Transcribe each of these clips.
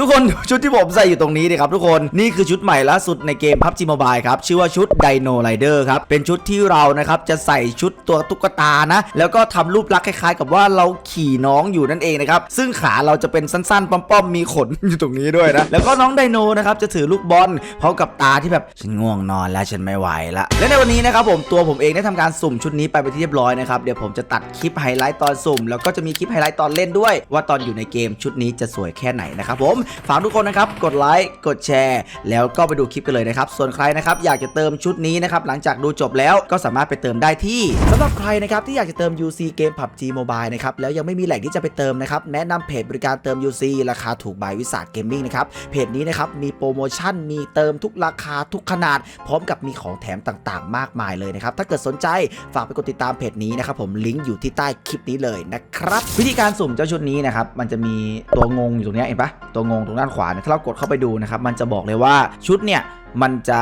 ทุกคนดูชุดที่ผมใส่อยู่ตรงนี้ดิครับทุกคนนี่คือชุดใหม่ล่าสุดในเกม PUBG Mobile ครับชื่อว่าชุด Dino Rider ครับเป็นชุดที่เรานะครับจะใส่ชุดตัวตุ๊กตานะ แล้วก็ทำรูปลักษณ์คล้ายๆ กับว่าเราขี่น้องอยู่นั่นเองนะครับซึ่งขาเราจะเป็นสั้นๆป้อมๆมีขนอยู่ตรงนี้ด้วยนะแล้วก็น้องไดโนนะครับจะถือลูกบอลพร้อมกับตาที่แบบฉันง่วงนอนแล้วฉันไม่ไหวละและในวันนี้นะครับผมตัวผมเองได้ทำการสุ่มชุดนี้ไปเป็นที่เรียบร้อยนะครับเดี๋ยวผมจะตัดคลิปไฮไลท์ตอนสุ่ม แล้วก็จะมีคลิปไฮไลท์ตอนเล่นด้วย ว่าตอนอยู่ในเกมชุดนี้จะสวยแค่ไหนนะครับผมฝากทุกคนนะครับกดไลค์กดแชร์ แล้วก็ไปดูคลิปกันเลยนะครับ ส่วนใครนะครับอยากจะเติมชุดนี้นะครับหลังจากดูจบแล้วก็สามารถไปเติมได้ที่สำหรับใครนะครับที่อยากจะเติม UC เกม PUBG Mobile นะครับแล้วยังไม่มีแหล่งที่จะไปเติมนะครับแนะนำเพจบริการเติม UC ราคาถูกบายวิสาทเกมมิ่งนะครับเพจนี้นะครับมีโปรโมชั่นมีเติมทุกราคาทุกขนาด พร้อมกับมีของแถมต่างๆ มากมายเลยนะครับถ้าเกิดสนใจฝากไปกดติดตามเพจนี้นะครับผมลิงก์อยู่ที่ใต้คลิปนี้เลยนะครับวิธีการสุ่มเจ้าชุดนี้นะครับมันจะมีตัวงงอยู่ตรงนี้เห็นปะตัวงงตรงด้านขวาเนี่ยถ้าเรากดเข้าไปดูนะครับมันจะบอกเลยว่าชุดเนี่ยมันจะ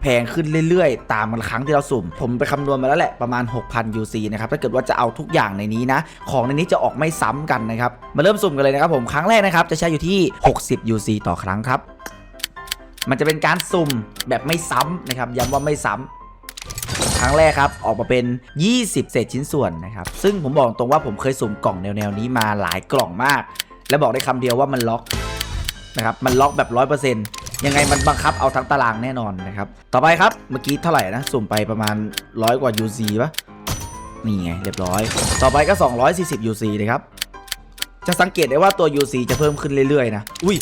แพงขึ้นเรื่อยๆ ตามครั้งที่เราสุ่ม ผมไปคำนวณมาแล้วแหละประมาณ 6,000 UC นะครับ ถ้าเกิดว่าจะเอาทุกอย่างในนี้นะ ของในนี้จะออกไม่ซ้ำกันนะครับ มาเริ่มสุ่มกันเลยนะครับผมครั้งแรกนะครับ จะใช้อยู่ที่ 60 UC ต่อครั้งครับ มันจะเป็นการสุ่มแบบไม่ซ้ำนะครับ ย้ำว่าไม่ซ้ำครั้งแรกครับ ออกมาเป็น 20 เศษชิ้นส่วนนะครับ ซึ่งผมบอกตรงว่าผมเคยสุ่มกล่องแนวๆนี้มาหลายกล่องมาก และบอกได้คำเดียวว่ามันล็อก นะครับมันล็อกแบบ 100%ยังไงมันบังคับเอาทั้งตารางแน่นอนนะครับ ต่อไปครับเมื่อกี้เท่าไหร่นะ สุ่มไปประมาณ 100 กว่า UC ปะนี่ไงเรียบร้อย ต่อไปก็ 240 UC เลยครับ จะสังเกตได้ว่าตัว UC จะเพิ่มขึ้นเรื่อยๆนะ อุ้ย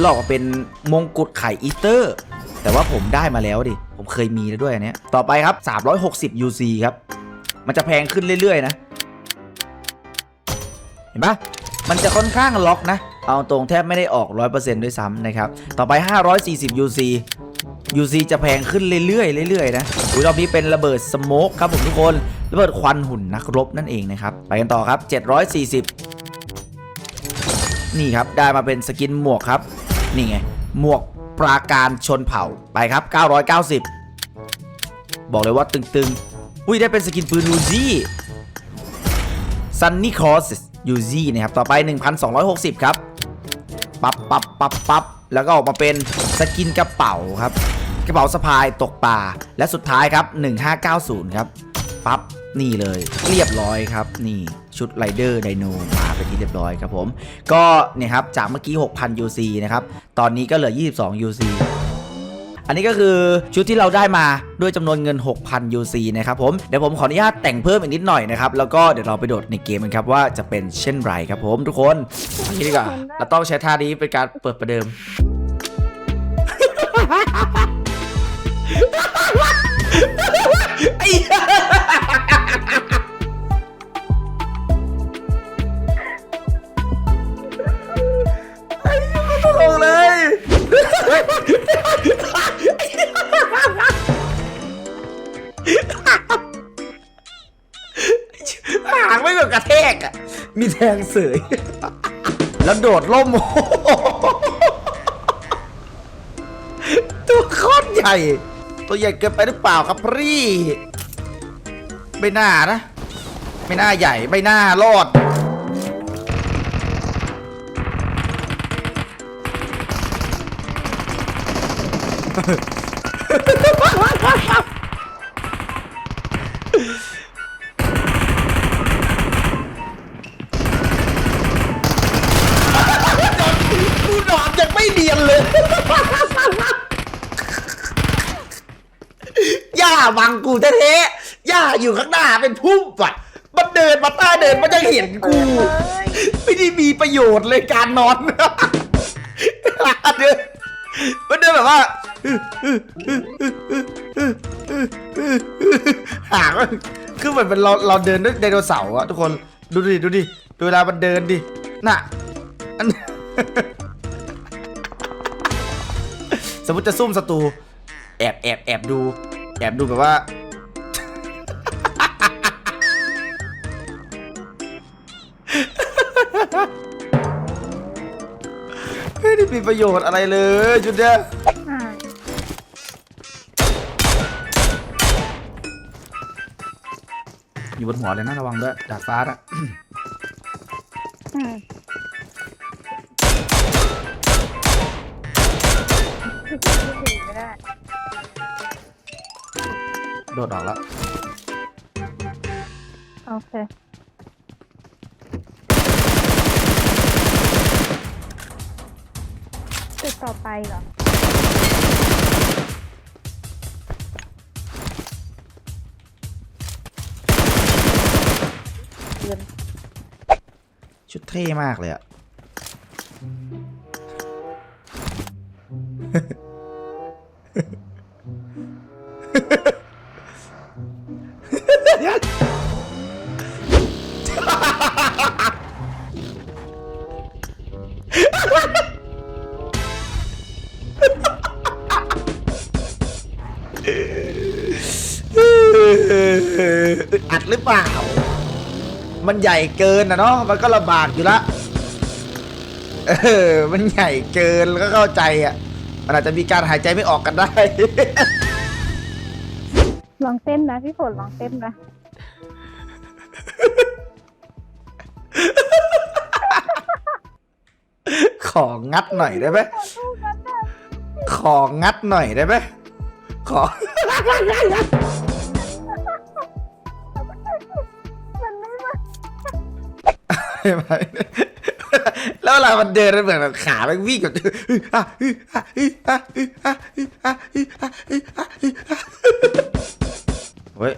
หลอกมาเป็นมงกุฎไข่อีสเตอร์ แต่ว่าผมได้มาแล้วดิ ผมเคยมีแล้วด้วยอันเนี้ย ต่อไปครับ 360 UC ครับ มันจะแพงขึ้นเรื่อยๆนะ เห็นปะมันจะค่อนข้างล็อกนะ เอาตรงแทบไม่ได้ออก 100%ด้วยซ้ำนะครับ ต่อไป 540 UC UC จะแพงขึ้นเรื่อยๆเรื่อยๆนะอุ้ยรอบนี้เป็นระเบิดสโมกครับผมทุกคน ระเบิดควันหุ่นนักรบนั่นเองนะครับ ไปกันต่อครับ 740 นี่ครับ ได้มาเป็นสกินหมวกครับ นี่ไง หมวกปราการชนเผ่า ไปครับ 990 บอกเลยว่าตึงๆ อุ้ยได้เป็นสกินปืนอูซี่ซันนี่คอสยูซี่นะครับ ต่อไป 1,260 ครับ ปับปับปับปับแล้วก็ออกมาเป็นสกินกระเป๋าครับ กระเป๋าสะพายตกปลาและสุดท้ายครับ 1590 ครับปั๊บนี่เลยเรียบร้อยครับ นี่ชุดไรเดอร์ไดโนมาไปที่เรียบร้อยครับผม ก็เนี่ยครับจากเมื่อกี้ 6,000 UC นะครับ ตอนนี้ก็เหลือ 22 UC อันนี้ก็คือชุดที่เราได้มาด้วยจำนวนเงิน 6,000 UC นะครับผม เดี๋ยวผมขออนุญาตแต่งเพิ่มอีกนิดหน่อยนะครับ แล้วก็เดี๋ยวเราไปโดดในเกมกันครับว่าจะเป็นเช่นไรครับผมทุกคนอันนี้ดีกว่าเราต้องใช้ท่านี้เป็นการเปิดประเดิม ไอ้ยไอ้เหี้ยไม่ตลกเลย หางไม่แบบกระแทกอะ มีแทงเสย แล้วโดดล่มโอ้ตัวโคตรใหญ่ ตัวใหญ่เกินไปหรือเปล่าครับพี่ไม่น่านะ ไม่น่าใหญ่ ไม่น่ารอด กูแท้ๆย่าอยู่ข้างหน้าเป็นพุ่มปัดมันเดินมาใต้เดินมันจะเห็นกู ไม่ได้มีประโยชน์เลยการนอนเดินมันเดินแบบว่าหางคือเหมือนเป็นเราเราเดินด้วยไดโนเสาร์อะทุกคนดูดิดูดิดูเวลามันเดินดิน่ะอันสมมติจะซุ่มศัตรูแอบแอบแอบดู แอบดูแบบว่า ไม่ได้มีประโยชน์อะไรเลยจุดเนี้ยอยู่บนหัวเลยนะระวังด้วยดาดฟ้าอะ อืม โดดออกแล้ว โอเคจุดต่อไปเหรอเงินชุดเท่มากเลยอะ อึดอัดหรือเปล่า มันใหญ่เกินนะเนาะมันก็ลำบากอยู่ละเออ มันใหญ่เกินแล้วก็เข้าใจอะ มันอาจจะมีการหายใจไม่ออกกันได้ ลองเต้นนะพี่ฝนลองเต้นนะของงัดหน่อยได้ไหมสู้กันนะของงัดหน่อยได้ไหมขอ ไม่แล้วเวลามันเดินมันเหมือนแบบขามันวิ่งแบบเฮ้ย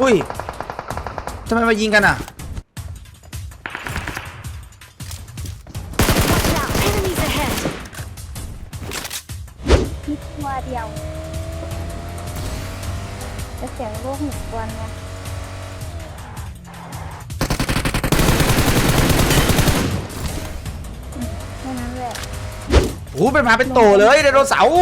อุ้ย ทำไมมายิงกันอะ Watch out! Enemies ahead! มีตัวเดียวจะเสียงโลกหนึ่งวันไงอืมแค่นั้นแหละ โอ้โหเป็นหมาเป็นโตเลยไดโนเสาร์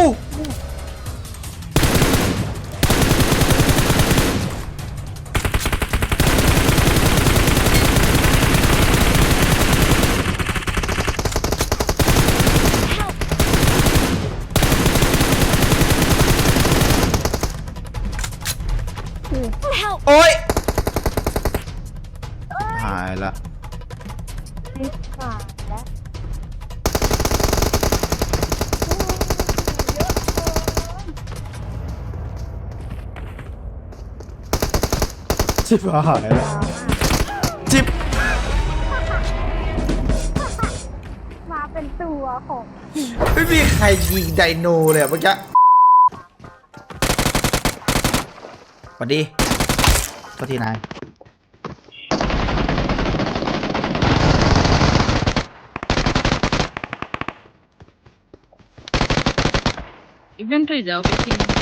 คือ Help! โอ้ยหายละไม่ผ่านแล้วชิบหายละจิบมาเป็นตัวของไม่มีใครยิงไดโนเลยอะเมื่อกี้สวัสดี โทษทีนาย Inventory is out.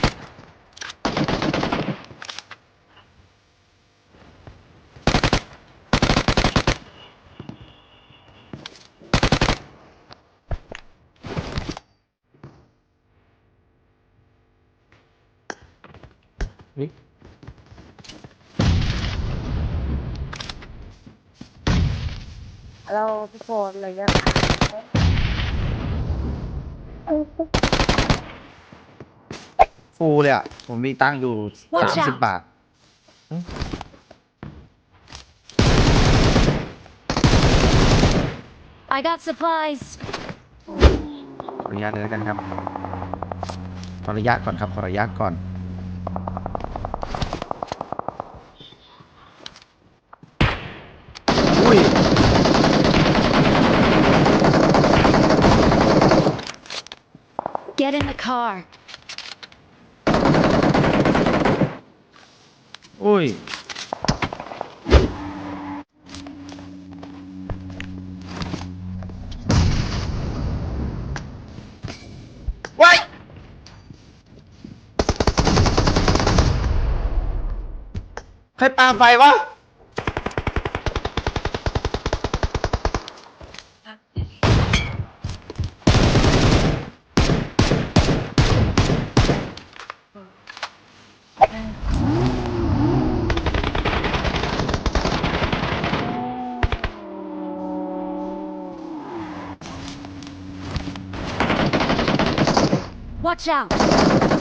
เราพี่โฟนอะไรเงี้ยฟูเลยอะ ผมมีตังค์อยู่ Watch สามสิบบาท I got supplies! ขออนุญาตเลยแล้วกันครับ ขออนุญาตก่อนครับ ขออนุญาตก่อน อุ้ย Get in the car! อุ้ย ไว้ ใครปาไฟวะ Watch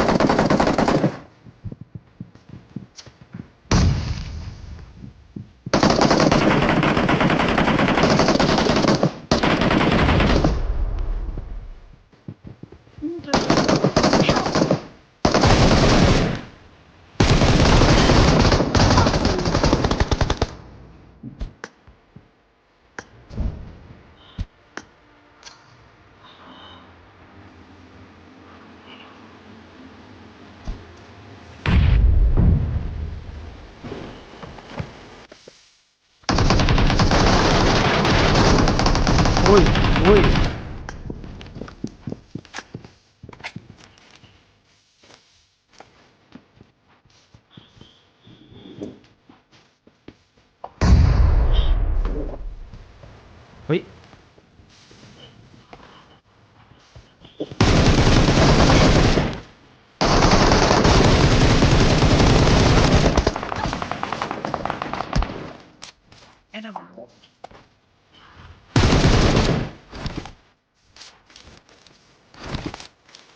out! อุ้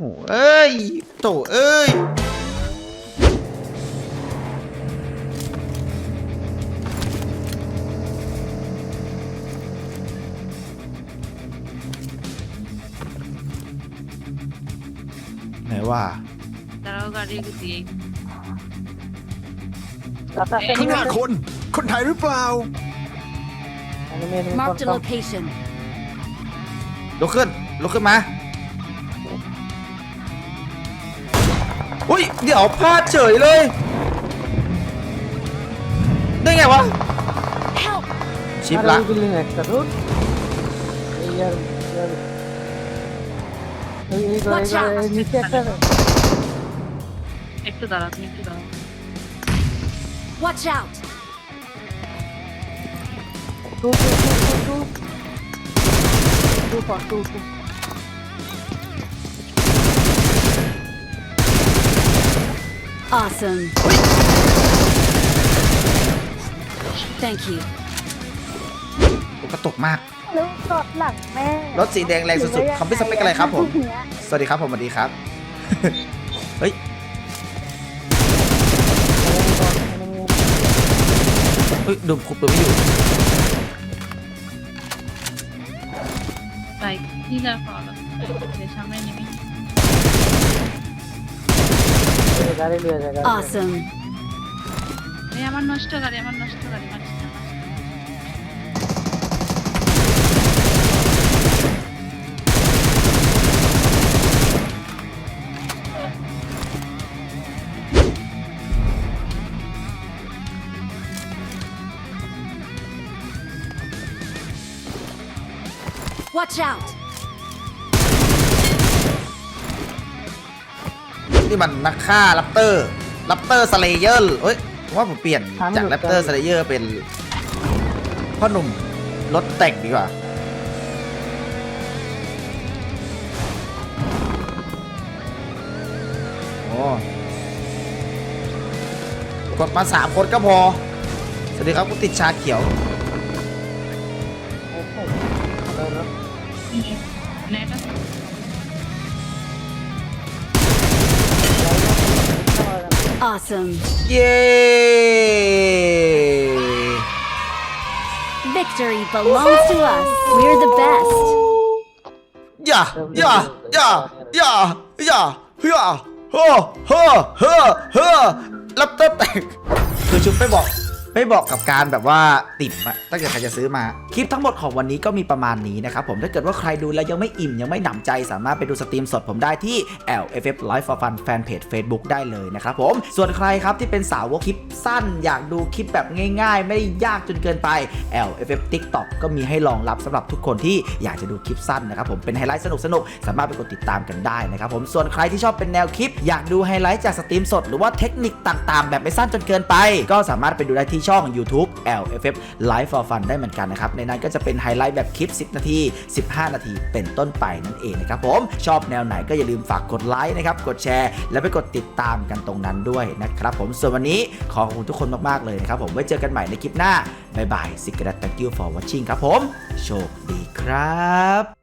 หเอ้ยโตเอ้ยไหนว่าแต่เราก็ดีกสีว่เป็ข้างหน้าคน คนไทยหรือเปล่า Marked a location ลุกขึ้นลุกขึ้นมา อุ้ย เดี๋ยวพลาดเฉยเลย ได้ไงวะ Help! ชิปละ আর ওই building এ একটা দূর এই আর আর- এই- এই ঘরে- Watch এই ঘরে- out! এই নিচে একটা একটু দাঁড়া তুমি একটু দাঁড়া Watch out! Two two two two two two for two Awesome. Thank you. กระตุกมาก ลูกสดหลังแม่รถสีแดงแรงสุดๆคอมพิวสเปคอะไรครับผม สวัสดีครับผมสวัสดีครับ เฮ้ย เฮ้ยดมคุบเปิดไม่อยู่ Like these are for the station menu. গাড়ি নিয়ে যা অসম এই আমার নষ্ট গাড়ি আমার নষ্ট গাড়ি। Watch out! ที่มันนักฆ่าลัปเตอร์ลัปเตอร์สเลเยอร์เฮ้ยว่าผมเปลี่ยนจากลัปเตอร์สเลเยอร์เป็นพ่อหนุ่มรถแต่งดีกว่า โอ้กดมาสามคนก็พอ สวัสดีครับคุณติดชาเขียว โอ้โหเอาแล้นะ ย่าอย่าอย่าอย่าอย่าเฮ้อเฮ้อเฮ้อเฮ้อเฮ้อลัปเตอร์แตกคือชุดไม่บอก ไม่บอกกับการแบบว่าติ่มอะถ้าเกิดใครจะซื้อมา คลิปทั้งหมดของวันนี้ก็มีประมาณนี้นะครับผมถ้าเกิดว่าใครดูแล้วยังไม่อิ่มยังไม่หนำใจสามารถไปดูสตรีมสดผมได้ที่ LFF Live for Fun Fanpage Facebook ได้เลยนะครับผมส่วนใครครับที่เป็นสาวกคลิปสั้น อยากดูคลิปแบบง่าย ๆ ไม่ยากจนเกินไป LFF TikTok ก็มีให้รองรับสำหรับทุกคนที่อยากจะดูคลิปสั้นนะครับผมเป็นไฮไลท์สนุกๆสามารถไปกดติดตามกันได้นะครับผมส่วนใครที่ชอบเป็นแนวคลิป อยากดูไฮไลท์จากสตรีมสด หรือว่าเทคนิคต่างๆ แบบไม่สั้นจนเกินไป ก็สามารถไปดูได้ที่ช่อง YouTube LFF Live for Fun ได้เหมือนกันนะครับ ในนั้นก็จะเป็นไฮไลท์แบบคลิป 10 นาที 15 นาที เป็นต้นไปนั่นเองนะครับผม ชอบแนวไหนก็อย่าลืมฝากกดไลค์นะครับ กดแชร์ แล้วไปกดติดตามกันตรงนั้นด้วยนะครับผม ส่วนวันนี้ขอขอบคุณทุกคนมากๆเลยนะครับผม ไว้เจอกันใหม่ในคลิปหน้า บ๊ายบายสิกระดัต thank you for watching ครับผม โชคดีครับ